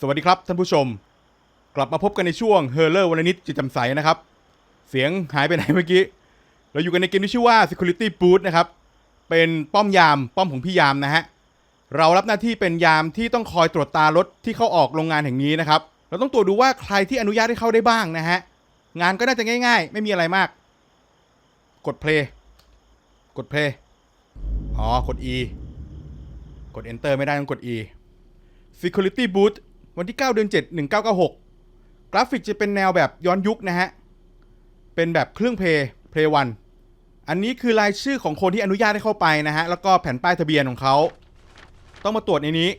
สวัสดีครับท่านผู้ชม กลับมาพบกันในช่วงเฮอร์เลอร์วันนิดจิตจำใสนะครับ เสียงหายไปไหนเมื่อกี้ เราอยู่กันในเกมที่ชื่อว่า Security Boot นะครับ เป็นป้อมยามป้อมของพี่ยามนะฮะ เรารับหน้าที่เป็นยามที่ต้องคอยตรวจตารถที่เข้าออกโรงงานแห่งนี้นะครับ เราต้องตรวจดูว่าใครที่อนุญาตให้เข้าได้บ้างนะฮะ งานก็น่าจะง่าย ๆ ไม่มีอะไรมาก กด play กด play อ๋อกด e กด enter ไม่ได้ต้องกด e Security Boot วันที่ 9 เดือน 7 1996 กราฟิกจะเป็นแนวแบบย้อนยุคนะฮะ เป็นแบบเครื่องเพย์เพย์วันอันนี้คือรายชื่อของคนที่อนุญาตให้เข้าไปนะฮะ แล้วก็แผ่นป้ายทะเบียนของเขา ต้องมาตรวจในนี้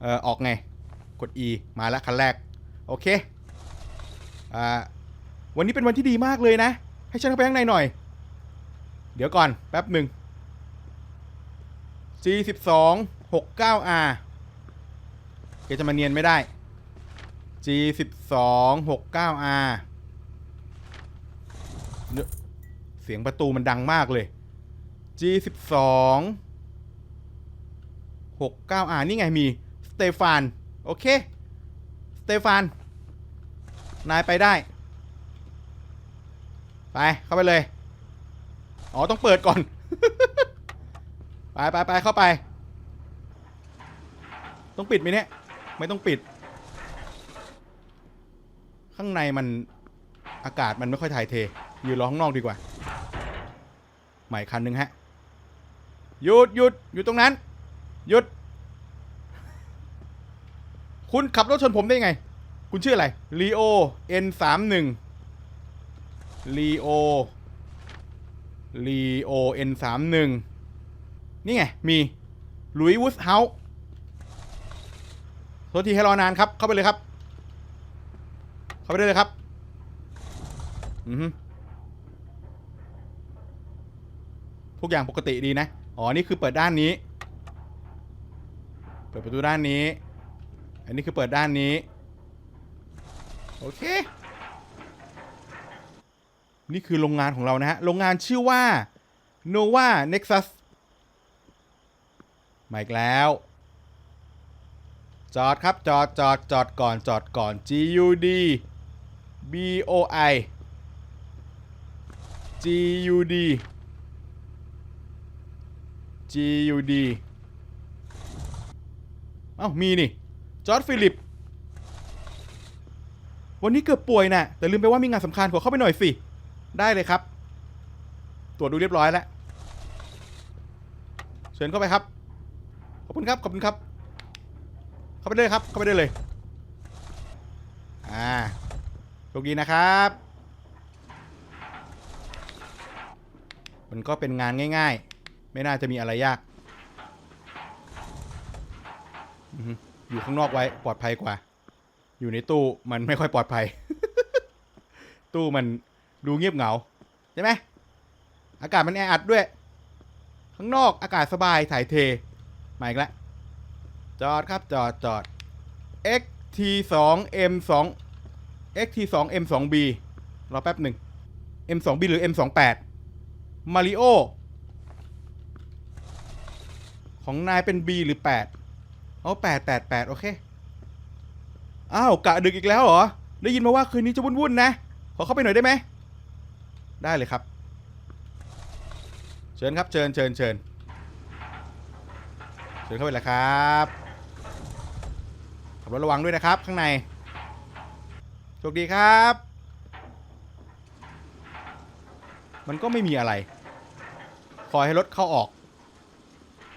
เอ่อ ออกไง กด E มาแล้วคันแรก โอเค อ่า วันนี้เป็นวันที่ดีมากเลยนะ ให้ฉันเข้าไปข้างในหน่อย เดี๋ยวก่อน แป๊บหนึ่ง G12 69R กจะมาเนียนไม่ได้ G12 69R เนอเสียงประตูมันดังมากเลย G12 69R นี่ไงมีสเตฟานโอเคสเตฟานนายไปได้ ไป เข้าไปเลย อ๋อ ต้องเปิดก่อน ไปไปไปเข้าไป ต้องปิดไหมเนี่ย ไม่ต้องปิด ข้างในมันอากาศมันไม่ค่อยถ่ายเท อยืนรอข้างนอกดีกว่า ใหม่คันหนึ่งฮะ หยุดหยุดอยู่ตรงนั้น หยุด คุณขับรถชนผมได้ไง คุณชื่ออะไรลีโอ N 3 1ลีโอลีโอ N 3 1นี่ไง มีลุยวูดเฮาส์ โทษทีให้รอนานครับ เข้าไปเลยครับ เข้าไปได้เลยครับ อือฮึทุกอย่างปกติดีนะ อ๋อ นี่คือเปิดด้านนี้ เปิดประตูด้านนี้ อันนี้คือเปิดด้านนี้ โอเค นี่คือโรงงานของเรานะฮะ โรงงานชื่อว่า Nova Nexus มาอีกแล้ว จอดครับจอดจอดจอดก่อนจอดก่อน G U D B O I G U D G U D เอ้ามีนี่ จอร์ดฟิลิป วันนี้เกือบป่วยนะ่ะ แต่ลืมไปว่ามีงานสำคัญขอเข้าไปหน่อยสิ ได้เลยครับ ตรวจดูเรียบร้อยแล้ว เชิญเข้าไปครับ ขอบคุณครับ ขอบคุณครับ เข้าไปเลยครับ เข้าไปได้เลย อ่าโชคดีนะครับ มันก็เป็นงานง่าย ๆ ไม่น่าจะมีอะไรยากอือฮึอยู่ข้างนอกไว้ปลอดภัยกว่า อยู่ในตู้มันไม่ค่อยปลอดภัย ตู้มันดูเงียบเหงา ใช่ไหม อากาศมันแออัดด้วย ข้างนอกอากาศสบายถ่ายเท มาอีกแล้ว จอดครับจอดจอด XT2 M2 XT2 M2B รอแป๊บหนึ่ง M2B หรือ M28 มาริโอของนายเป็น B หรือ 8 เอา8 8 8 โอเค อ้าวกะดึกอีกแล้วเหรอ ได้ยินมาว่าคืนนี้จะวุ่นๆนะ ขอเข้าไปหน่อยได้ไหม ได้เลยครับ เชิญครับ เชิญเชิญเชิญเชิญเข้าไปเลยครับขับ รถระวังด้วยนะครับ ข้างในโชคดีครับ มันก็ไม่มีอะไร คอยให้รถเข้าออก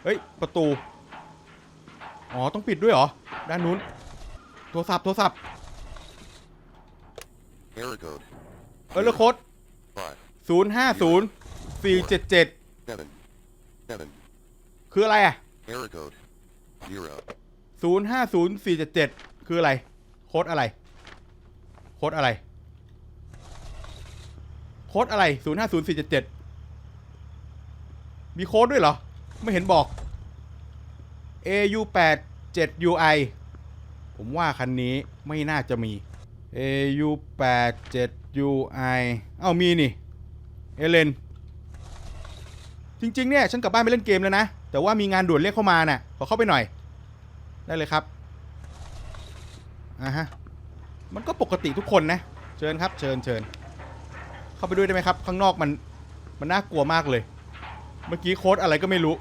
เฮ้ย ประตู อ๋อ ต้องปิดด้วยเหรอ ด้านนู้น โทรศัพท์ โทรศัพท์ Error code เออร์โค้ด five ศูนย์ห้าศูนย์สี่เจ็ดเจ็ด seven seven. คืออะไรอะ Error code zero ศูนย์ห้าศูนย์สี่เจ็ดเจ็ดคืออะไร โค้ดอะไร โค้ดอะไร โค้ดอะไรศูนย์ห้าศูนย์สี่เจ็ดเจ็ดมีโค้ดด้วยเหรอ ไม่เห็นบอก AU 8 7 UI ผมว่าคันนี้ไม่น่าจะมี AU 8 7 UI เอ้ามีนี่ เอเลน จริง ๆ เนี่ย ฉันกลับบ้านไปเล่นเกมแล้วนะ แต่ว่ามีงานด่วนเรียกเข้ามาน่ะ ขอเข้าไปหน่อย ได้เลยครับอ่าฮะมันก็ปกติทุกคนนะ เชิญครับ เชิญเชิญเข้าไปด้วยได้ไหมครับ ข้างนอกมันมันน่ากลัวมากเลย เมื่อกี้โค้ดอะไรก็ไม่รู้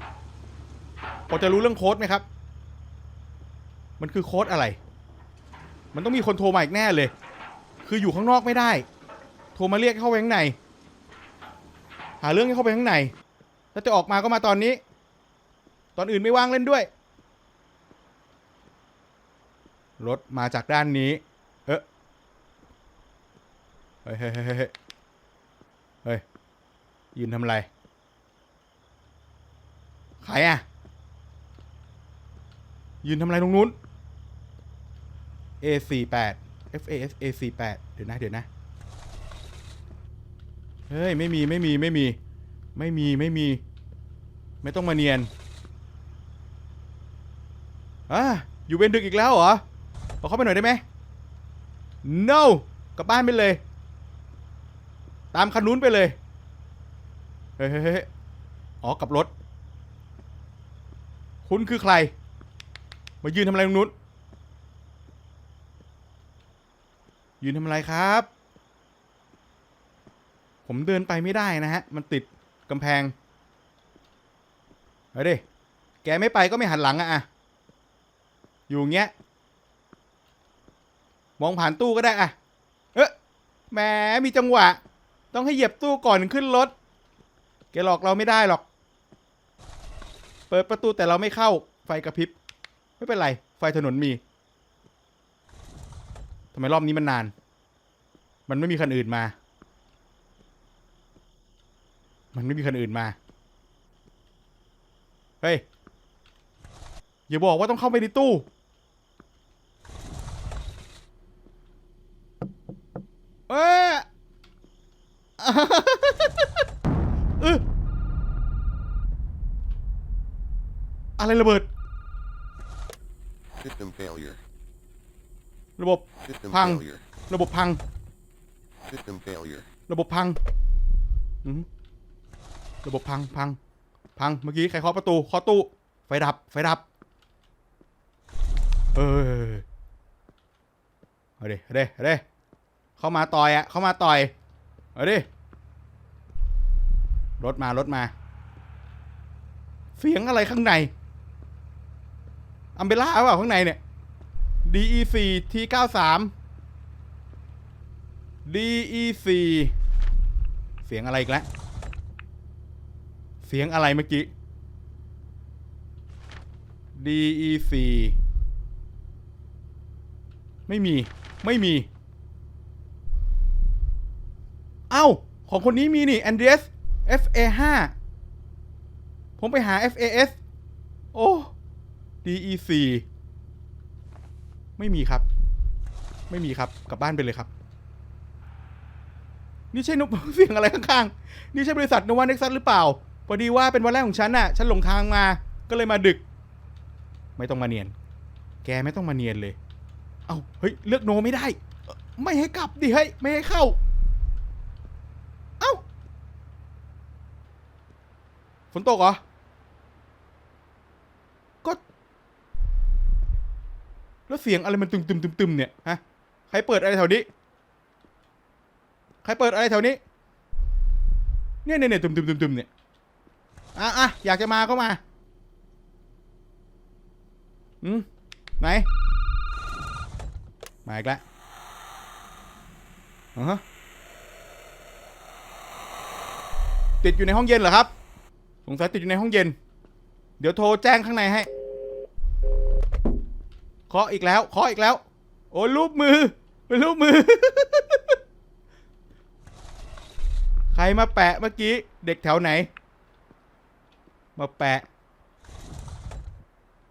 พอจะรู้เรื่องโค้ดไหมครับ มันคือโค้ดอะไร มันต้องมีคนโทรมาอีกแน่เลย คืออยู่ข้างนอกไม่ได้ โทรมาเรียกเข้าไปข้างใน หาเรื่องให้เข้าไปข้างใน ถ้าจะออกมาก็มาตอนนี้ ตอนอื่นไม่ว่างเล่นด้วย รถมาจากด้านนี้ เอ๊ะเฮ้ยเฮ้ยเฮ้ยเฮ้ยเฮ้ยยืนทำอะไรใครอะ ยืนทำอะไรตรงนู้น A48 FAS A48 เดี๋ยวนะ เดี๋ยวนะ เฮ้ย ไม่มี ไม่มี ไม่มี ไม่มี ไม่มี ไม่ต้องมาเนียนอะอยู่เป็นดึกอีกแล้วเหรอ ขอเข้าไปหน่อยได้ไหม no กลับบ้านไปเลย ตามคันนู้นไปเลยเฮ้ยเฮ้ยอ๋อกลับรถ คุณคือใคร มายืนทำอะไรตรงนู้น ยืนทำอะไรครับ ผมเดินไปไม่ได้นะฮะ มันติดกำแพงเอาดิแกไม่ไปก็ไม่หันหลังอะอะอยู่เงี้ย มองผ่านตู้ก็ได้อะเอ๊ะแหมมีจังหวะ ต้องให้เหยียบตู้ก่อนขึ้นรถแกหลอกเราไม่ได้หรอก เปิดประตูแต่เราไม่เข้าไฟกระพริบ ไม่เป็นไร ไฟถนนมีทำไมรอบนี้มันนาน มันไม่มีคันอื่นมา มันไม่มีคันอื่นมา เฮ้ย อย่าบอกว่าต้องเข้าไปในตู้ เอ้ยเอออะไรระเบิด System failure. ระบบ System Pang. failure. ระบบพัง System failure. ระบบพังอืมระบบพังพัง พัง เมื่อกี้ใครเคาะประตูเคาะตู้ ไฟดับ ไฟดับ เออเอาดิเอาดิเอาดิ เข้ามาต่อยอะเข้ามาต่อยเอาดิรถมารถมา เสียงอะไรข้างใน อัมเบล่าเปล่าข้างในเนี่ย DE4 T93 DE4 เสียงอะไรอีกแล้วเสียงอะไรเมื่อกี้ DE4 ไม่มี ไม่มี เอ้า ของคนนี้มีนี่ Andreas FA5 ผมไปหา FAS โอ้ DE4 ไม่มีครับ ไม่มีครับ กลับบ้านไปเลยครับ นี่ใช่นกเสียงอะไรข้างๆ นี่ใช่บริษัทนวาเน็กซัสหรือเปล่า พอดีว่าเป็นวันแรกของฉันน่ะ ฉันหลงทางมา ก็เลยมาดึก ไม่ต้องมาเนียน แกไม่ต้องมาเนียนเลย เอ้า เฮ้ย เลือกโนไม่ได้ ไม่ให้กลับดิเฮ้ย ไม่ให้เข้า เอ้า ฝนตกเหรอ ก็ แล้วเสียงอะไรมันตึมตึมตึมตึมเนี่ย ฮะ ใครเปิดอะไรแถวนี้ ใครเปิดอะไรแถวนี้ เนี่ยเนี่ยเนี่ยตึมตึมตึมตึมเนี่ย อะอะอยากจะมาก็มา อืมไหน มาอีกแล้วอ่าฮะติดอยู่ในห้องเย็นเหรอครับ สงสัยติดอยู่ในห้องเย็น เดี๋ยวโทรแจ้งข้างในให้เคาะอีกแล้วเคาะอีกแล้ว โอ้รูปมือเป็นรูปมือ ใครมาแปะเมื่อกี้ เด็กแถวไหน มาแปะ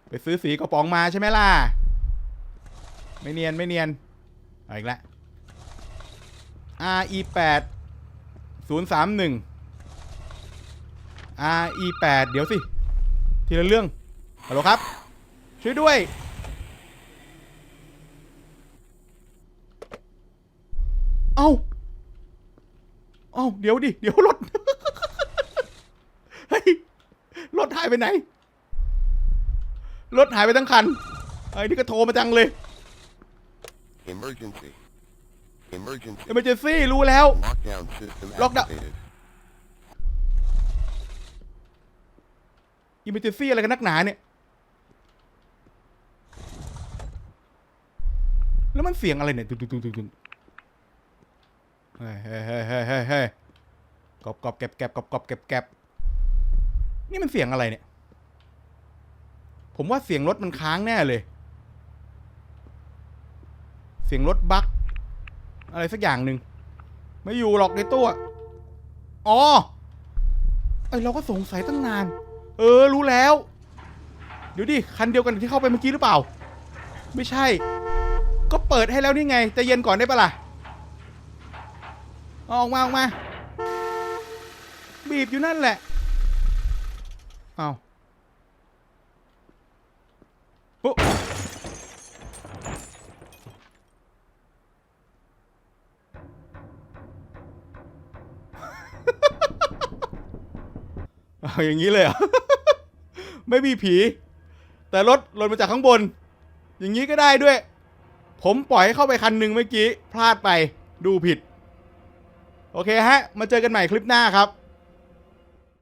ไปซื้อสีกระป๋องมาใช่ไหมล่ะ ไม่เนียนไม่เนียนอ,อีกแล้ว RE 8 0 3 1 RE 8 เดี๋ยวสิ ทีละเรื่องฮัลโหลครับ ช่วยด้วย เอ้า เอ้า เดี๋ยวดิ เดี๋ยวรถ เฮ้ย รถหายไปไหน รถหายไปทั้งคัน ไอ้นี่ก็โทรมาจังเลย Emergency. Emergency. เอเมอร์เจนซี่รู้แล้ว Lockdown system Lockdown- activated. อิมเมอร์เจนซี่อะไรกันนักหนาเนี่ย แล้วมันเสียงอะไรเนี่ยตุ๊ดตุ๊ดตุ๊ดตุ๊ดเฮ้ยเฮ้ยเฮ้ยเฮ้ยเฮ้ยเฮ้ยกรอบกรอบแกบแกบกรอบกรอบแกบแกบนี่มันเสียงอะไรเนี่ย ผมว่าเสียงรถมันค้างแน่เลย เสียงรถบั๊กอะไรสักอย่างหนึ่งไม่อยู่หรอกในตู้อะอ๋อไอเราก็สงสัยตั้งนาน เออรู้แล้ว เดี๋ยวดิคันเดียวกันที่เข้าไปเมื่อกี้หรือเปล่า ไม่ใช่ ก็เปิดให้แล้วนี่ไงใจะเย็นก่อนได้ปะล่ะเอาออกมาออกมา บีบอยู่นั่นแหละเอาปุ๊บเอาอย่างนี้เลยเหรอ ไม่มีผี แต่รถหล่นมาจากข้างบน อย่างนี้ก็ได้ด้วย ผมปล่อยให้เข้าไปคันหนึ่งเมื่อกี้ พลาดไปดูผิด โอเคฮะ มาเจอกันใหม่คลิปหน้าครับ